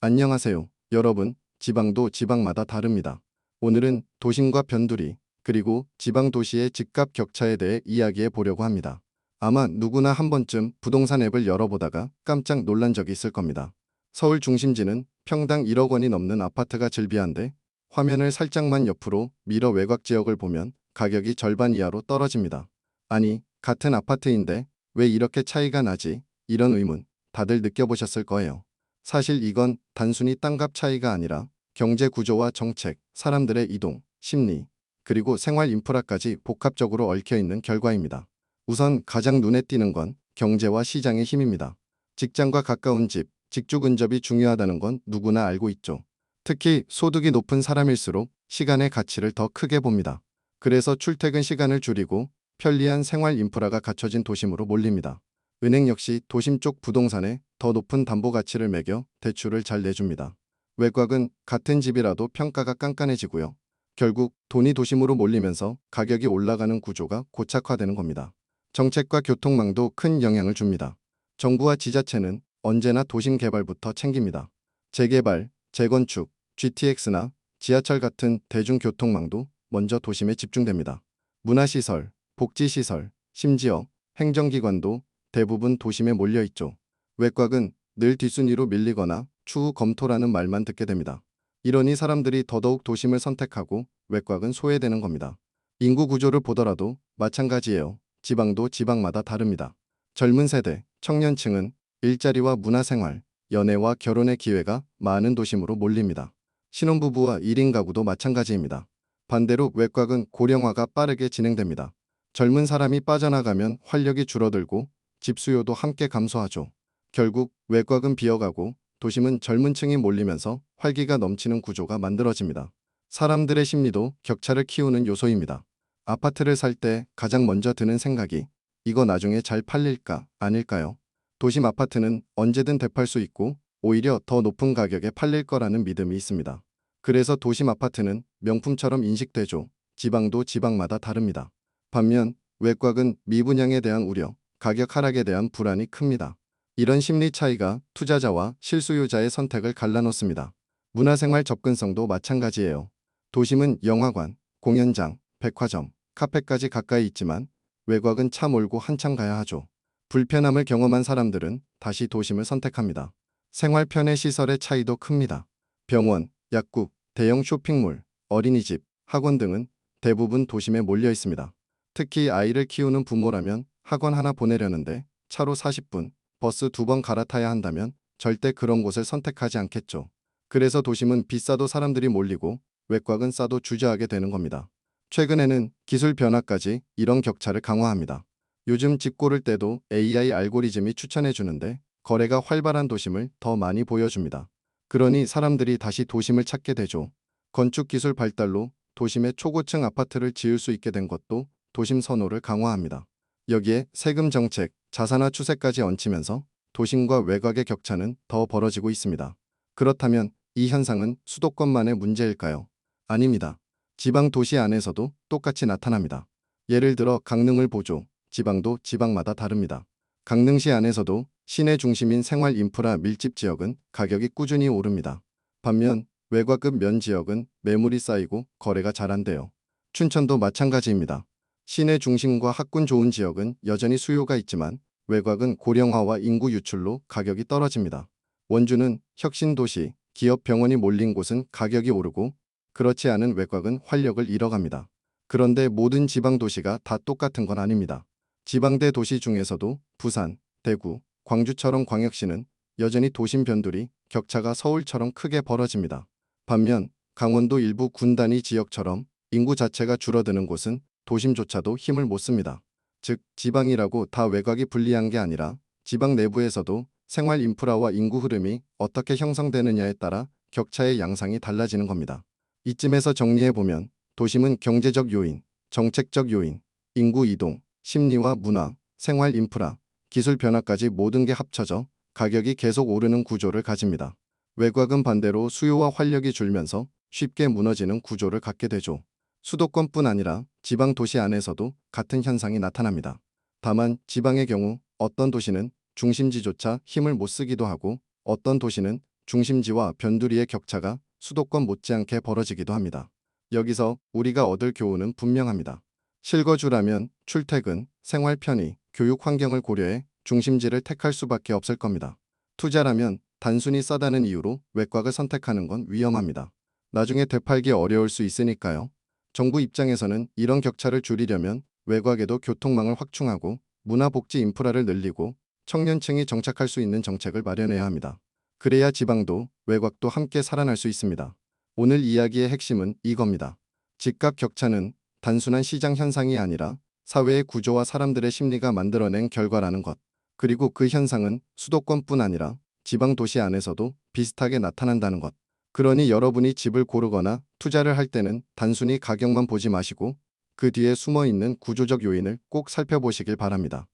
안녕하세요. 여러분, 지방도 지방마다 다릅니다. 오늘은 도심과 변두리, 그리고 지방 도시의 집값 격차에 대해 이야기해 보려고 합니다. 아마 누구나 한 번쯤 부동산 앱을 열어보다가 깜짝 놀란 적이 있을 겁니다. 서울 중심지는 평당 1억 원이 넘는 아파트가 즐비한데 화면을 살짝만 옆으로 밀어 외곽 지역을 보면 가격이 절반 이하로 떨어집니다. 아니, 같은 아파트인데 왜 이렇게 차이가 나지? 이런 의문 다들 느껴보셨을 거예요. 사실 이건 단순히 땅값 차이가 아니라 경제 구조와 정책, 사람들의 이동, 심리, 그리고 생활 인프라까지 복합적으로 얽혀 있는 결과입니다. 우선 가장 눈에 띄는 건 경제와 시장의 힘입니다. 직장과 가까운 집, 직주 근접이 중요하다는 건 누구나 알고 있죠. 특히 소득이 높은 사람일수록 시간의 가치를 더 크게 봅니다. 그래서 출퇴근 시간을 줄이고 편리한 생활 인프라가 갖춰진 도심으로 몰립니다. 은행 역시 도심 쪽 부동산에 더 높은 담보 가치를 매겨 대출을 잘 내줍니다. 외곽은 같은 집이라도 평가가 깐깐해지고요. 결국 돈이 도심으로 몰리면서 가격이 올라가는 구조가 고착화되는 겁니다. 정책과 교통망도 큰 영향을 줍니다. 정부와 지자체는 언제나 도심 개발부터 챙깁니다. 재개발, 재건축, GTX나 지하철 같은 대중교통망도 먼저 도심에 집중됩니다. 문화시설, 복지시설, 심지어 행정기관도 대부분 도심에 몰려 있죠. 외곽은 늘 뒷순위로 밀리거나 추후 검토라는 말만 듣게 됩니다. 이러니 사람들이 더더욱 도심을 선택하고 외곽은 소외되는 겁니다. 인구 구조를 보더라도 마찬가지예요. 지방도 지방마다 다릅니다. 젊은 세대, 청년층은 일자리와 문화생활, 연애와 결혼의 기회가 많은 도심으로 몰립니다. 신혼부부와 1인 가구도 마찬가지입니다. 반대로 외곽은 고령화가 빠르게 진행됩니다. 젊은 사람이 빠져나가면 활력이 줄어들고 집 수요도 함께 감소하죠. 결국 외곽은 비어가고 도심은 젊은 층이 몰리면서 활기가 넘치는 구조가 만들어집니다. 사람들의 심리도 격차를 키우는 요소입니다. 아파트를 살 때 가장 먼저 드는 생각이 이거 나중에 잘 팔릴까 아닐까요? 도심 아파트는 언제든 되팔 수 있고 오히려 더 높은 가격에 팔릴 거라는 믿음이 있습니다. 그래서 도심 아파트는 명품처럼 인식되죠. 지방도 지방마다 다릅니다. 반면 외곽은 미분양에 대한 우려, 가격 하락에 대한 불안이 큽니다. 이런 심리 차이가 투자자와 실수요자의 선택을 갈라놓습니다. 문화생활 접근성도 마찬가지예요. 도심은 영화관, 공연장, 백화점, 카페까지 가까이 있지만 외곽은 차 몰고 한참 가야 하죠. 불편함을 경험한 사람들은 다시 도심을 선택합니다. 생활 편의 시설의 차이도 큽니다. 병원, 약국, 대형 쇼핑몰, 어린이집, 학원 등은 대부분 도심에 몰려 있습니다. 특히 아이를 키우는 부모라면 학원 하나 보내려는데 차로 40분, 버스 두 번 갈아타야 한다면 절대 그런 곳을 선택하지 않겠죠. 그래서 도심은 비싸도 사람들이 몰리고 외곽은 싸도 주저하게 되는 겁니다. 최근에는 기술 변화까지 이런 격차를 강화합니다. 요즘 집 고를 때도 AI 알고리즘이 추천해 주는데 거래가 활발한 도심을 더 많이 보여줍니다. 그러니 사람들이 다시 도심을 찾게 되죠. 건축 기술 발달로 도심의 초고층 아파트를 지을 수 있게 된 것도 도심 선호를 강화합니다. 여기에 세금 정책, 자산화 추세까지 얹히면서 도심과 외곽의 격차는 더 벌어지고 있습니다. 그렇다면 이 현상은 수도권만의 문제일까요? 아닙니다. 지방 도시 안에서도 똑같이 나타납니다. 예를 들어 강릉을 보죠. 지방도 지방마다 다릅니다. 강릉시 안에서도 시내 중심인 생활 인프라 밀집 지역은 가격이 꾸준히 오릅니다. 반면 외곽급 면 지역은 매물이 쌓이고 거래가 잘 안 돼요. 춘천도 마찬가지입니다. 시내 중심과 학군 좋은 지역은 여전히 수요가 있지만 외곽은 고령화와 인구 유출로 가격이 떨어집니다. 원주는 혁신도시, 기업 병원이 몰린 곳은 가격이 오르고 그렇지 않은 외곽은 활력을 잃어갑니다. 그런데 모든 지방 도시가 다 똑같은 건 아닙니다. 지방대 도시 중에서도 부산, 대구, 광주처럼 광역시는 여전히 도심 변두리, 격차가 서울처럼 크게 벌어집니다. 반면 강원도 일부 군단위 지역처럼 인구 자체가 줄어드는 곳은 도심조차도 힘을 못 씁니다. 즉 지방이라고 다 외곽이 불리한 게 아니라 지방 내부에서도 생활 인프라와 인구 흐름이 어떻게 형성되느냐에 따라 격차의 양상이 달라지는 겁니다. 이쯤에서 정리해보면 도심은 경제적 요인, 정책적 요인, 인구 이동, 심리와 문화, 생활 인프라, 기술 변화까지 모든 게 합쳐져 가격이 계속 오르는 구조를 가집니다. 외곽은 반대로 수요와 활력이 줄면서 쉽게 무너지는 구조를 갖게 되죠. 수도권뿐 아니라 지방 도시 안에서도 같은 현상이 나타납니다. 다만 지방의 경우 어떤 도시는 중심지조차 힘을 못 쓰기도 하고 어떤 도시는 중심지와 변두리의 격차가 수도권 못지않게 벌어지기도 합니다. 여기서 우리가 얻을 교훈은 분명합니다. 실거주라면 출퇴근, 생활 편의, 교육 환경을 고려해 중심지를 택할 수밖에 없을 겁니다. 투자라면 단순히 싸다는 이유로 외곽을 선택하는 건 위험합니다. 나중에 되팔기 어려울 수 있으니까요. 정부 입장에서는 이런 격차를 줄이려면 외곽에도 교통망을 확충하고 문화복지 인프라를 늘리고 청년층이 정착할 수 있는 정책을 마련해야 합니다. 그래야 지방도 외곽도 함께 살아날 수 있습니다. 오늘 이야기의 핵심은 이겁니다. 집값 격차는 단순한 시장 현상이 아니라 사회의 구조와 사람들의 심리가 만들어낸 결과라는 것. 그리고 그 현상은 수도권뿐 아니라 지방 도시 안에서도 비슷하게 나타난다는 것. 그러니 여러분이 집을 고르거나 투자를 할 때는 단순히 가격만 보지 마시고 그 뒤에 숨어 있는 구조적 요인을 꼭 살펴보시길 바랍니다.